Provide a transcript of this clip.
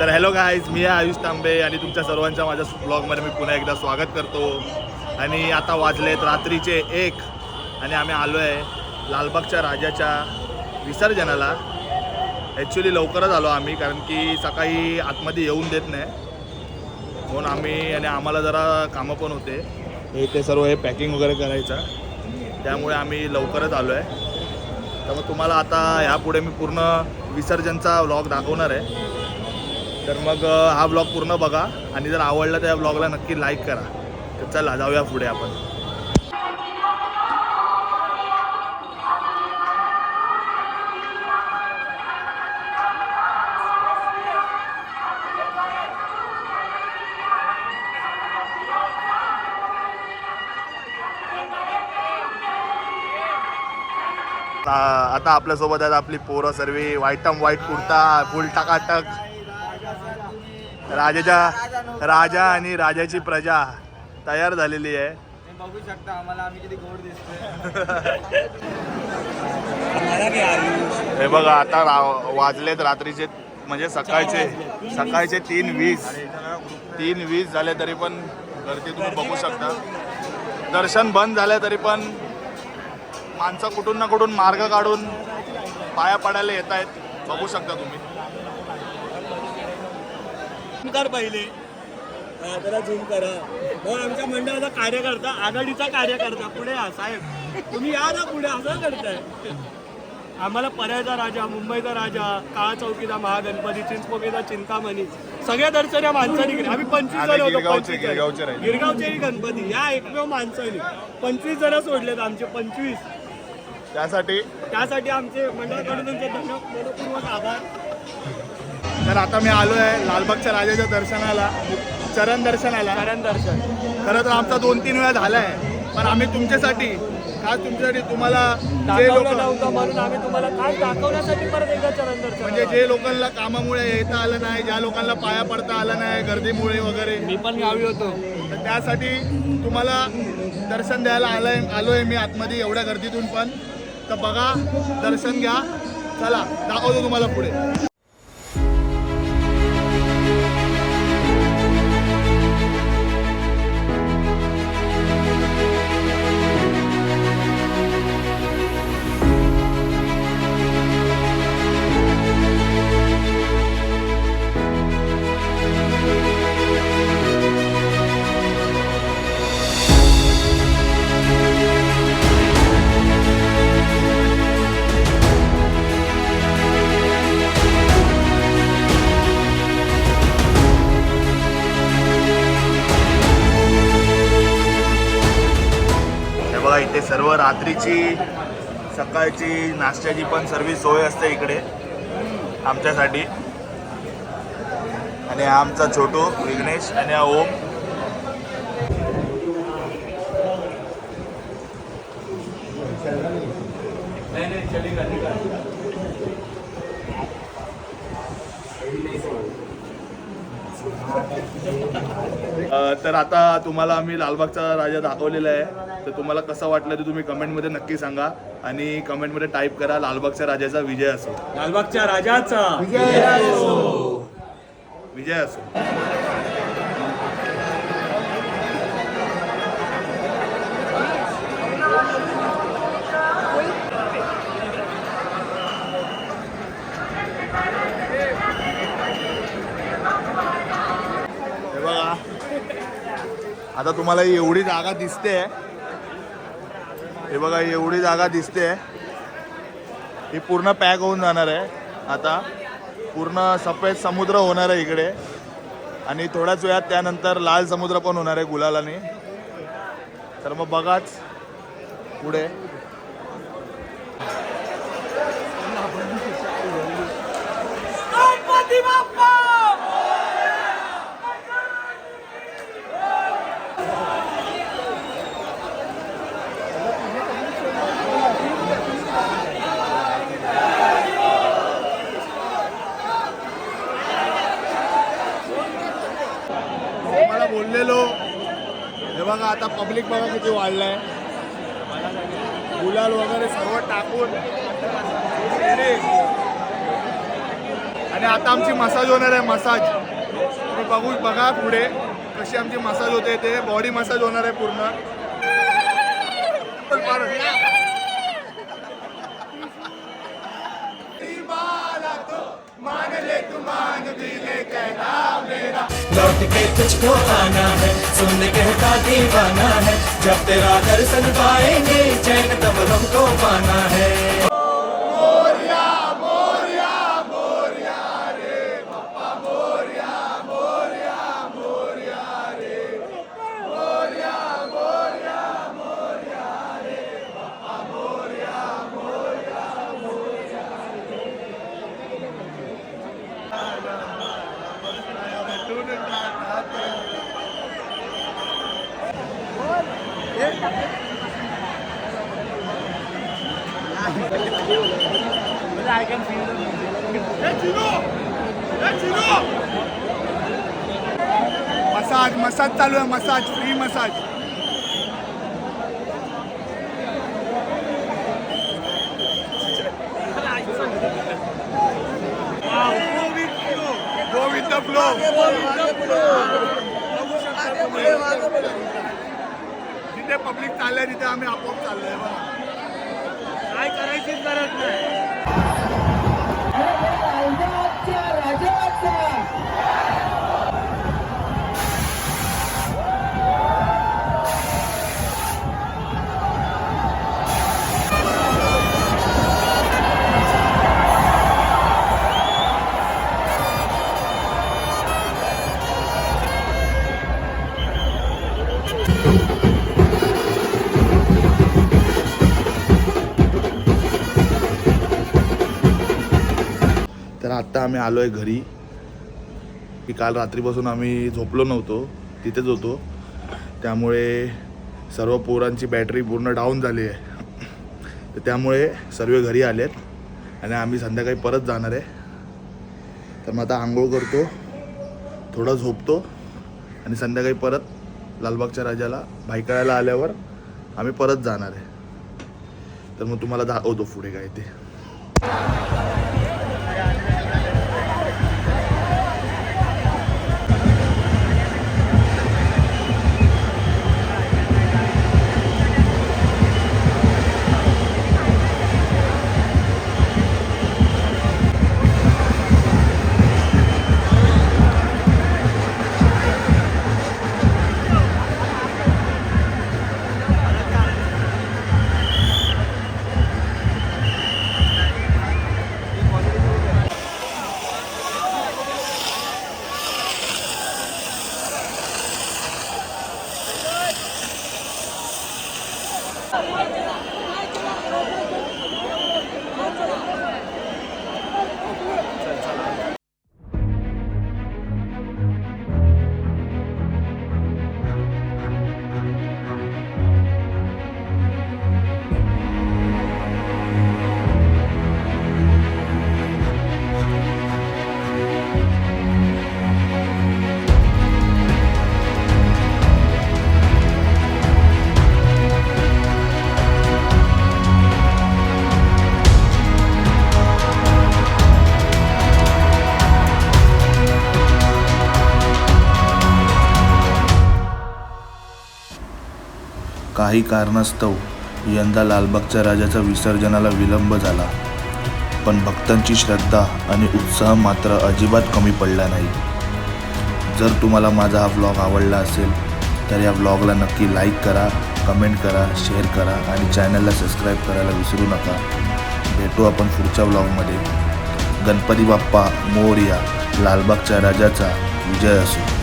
तर hello guys मी आहे आयुष तांबे आणि तुमच्या सर्वांच्या माझ्या ब्लॉगमध्ये मी पुन्हा एकदा स्वागत करतो. आणि आता वाजलेत रात्रीचे एक आणि आम्ही आलो आहे लालबागच्या राजाच्या विसर्जनाला. ॲक्च्युली लवकरच आलो आम्ही कारण की सकाळी आतमध्ये येऊन देत नाही. म्हणून आम्ही आणि आम्हाला जरा कामं पण होते. हे ते सर्व हे पॅकिंग वगैरे करायचं. त्यामुळे आम्ही लवकरच आलो आहे तर मग तुम्हाला आता ह्यापुढे मी पूर्ण विसर्जनचा व्लॉग दाखवणार आहे. तर मग हा ब्लॉग पूर्ण बघा. आणि जर आवडला तर या ब्लॉगला नक्की लाईक करा. तर चला जाऊया पुढे आपण. आता आपल्यासोबत आहेत आपली पोरं सर्व. व्हाईटम व्हाईट कुर्ता फुल टाकाटक. राजाच्या राजा आणि राजाची प्रजा तयार झालेली आहे. बघू शकता आम्हाला आम्ही किती गोड दिसतोय. हे बघा आता रा- वाजलेत रात्रीचे म्हणजे सकाळचे सकाळचे तीन वीस. तीन वीस झाले तरी पण गर्दी तुम्ही बघू शकता. दर्शन बंद झालं तरी पण माणसं कुठून ना कुठून मार्ग काढून पाया पडायला येत आहेत बघू शकता तुम्ही. कर पहिले. हा, जरा झूम करा. हो आमच्या मंडळाचा कार्यकर्ता आघाडीचा कार्यकर्ता. पुढे या साहेब. तुम्ही या ना पुढे असं करताय. आम्हाला पर्यायचा राजा मुंबईचा राजा काळा चौकीचा महागणपती चिंचपोकेचा चिंतामणी सगळ्या दर्शन या माणसाने केले आम्ही पंचवीस जण होतो गिरगावचे- 25 जण. गिरगावचे राहिले. गिरगावचेही गणपती. या एकमेव माणसाने पंचवीस जण सोडलेत आमचे पंचवीस. त्यासाठी त्यासाठी आमचे मंडळाकडून मनपूर्वक आभार. तर आता मी आलो आहे लालबागच्या राजाच्या दर्शनाला चरण दर्शनाला. कारण दर्शन. खरं तर आमचा दोन तीन वेळा झाला आहे पण आम्ही तुमच्यासाठी खास तुमच्यासाठी तुम्हाला जे लोक म्हणून आम्ही तुम्हाला काय दाखवण्यासाठी परत एकदा चरण दर्शन म्हणजे जे लोकांना कामामुळे येता आलं नाही ज्या लोकांना पाया पडता आलं नाही गर्दीमुळे वगैरे. मी पण गावी होतो. तर त्यासाठी तुम्हाला दर्शन द्यायला आलंय आलोय मी आतमध्ये एवढ्या गर्दीतून पण. तर बघा दर्शन घ्या. चला दाखवतो तुम्हाला पुढे. रात्रीची सकाळची नाश्त्याची पण सर्विस सोय असते इकडे आमच्यासाठी. आणि आमचा छोटू विघ्नेश आणि हा ओम. अ, तर आता तुम्हाला आम्ही लालबागचा राजा दाखवलेला आहे. तर तुम्हाला कसं वाटलं ते तुम्ही कमेंटमध्ये नक्की सांगा. आणि कमेंटमध्ये टाईप करा लालबागच्या राजाचा विजय असो. लालबागच्या राजाचा विजय असो. हे बघा आता तुम्हाला एवढी जागा दिसते. हे बघा एवढी जागा दिसते. ही पूर्ण पॅक होऊन जाणार आहे. आता पूर्ण सफेद समुद्र होणार आहे इकडे. आणि थोड्याच वेळात त्यानंतर लाल समुद्र पण होणार आहे गुलालाने. तर मग बघाच पुढे. बाप्पा! बोललेलो. हे बघा आता पब्लिक बघा किती वाढलं आहे गुलाल वगैरे सर्व टाकून. आणि आता आमची मसाज होणार आहे मसाज तुम्ही बघू बघा पुढे कशी आमची मसाज होते ते. बॉडी मसाज होणार आहे पूर्ण पण फार- लौट के तुझको आना है सुन कहता दीवाना है जब तेरा दर्शन पाएंगे चैन तब हमको पाना है। मसाज मसाज चालू आहे massage free massage Go with the flow. जिथे पब्लिक चाललंय तिथे आम्ही आपोआप चाललोय बघा काय करायचीच गरज नाही. तर आत्ता आम्ही आलो आहे घरी. की काल रात्रीपासून आम्ही झोपलो नव्हतो. तिथेच होतो. त्यामुळे सर्व पोरांची बॅटरी पूर्ण डाऊन झाली आहे. तर त्यामुळे सर्व घरी आलेत. आणि आम्ही संध्याकाळी परत जाणार आहे. तर मग आता आंघोळ करतो. थोडं झोपतो. आणि संध्याकाळी परत लालबागच्या राजाला भाईकळायला आल्यावर आम्ही परत जाणार आहे. तर मग तुम्हाला दाखवतो पुढे काय ते. काही कारणास्तव यंदा लालबागच्या राजाचा विसर्जनाला विलंब झाला. पण भक्तांची श्रद्धा आणि उत्साह मात्र अजिबात कमी पडला नाही. जर तुम्हाला माझा हा व्लॉग आवडला असेल तर या व्लॉगला नक्की लाईक करा कमेंट करा शेअर करा आणि चॅनलला सबस्क्राईब करायला विसरू नका. भेटू आपण पुढच्या व्लॉगमध्ये गणपती बाप्पा मोरया लालबागच्या राजाचा विजय असो.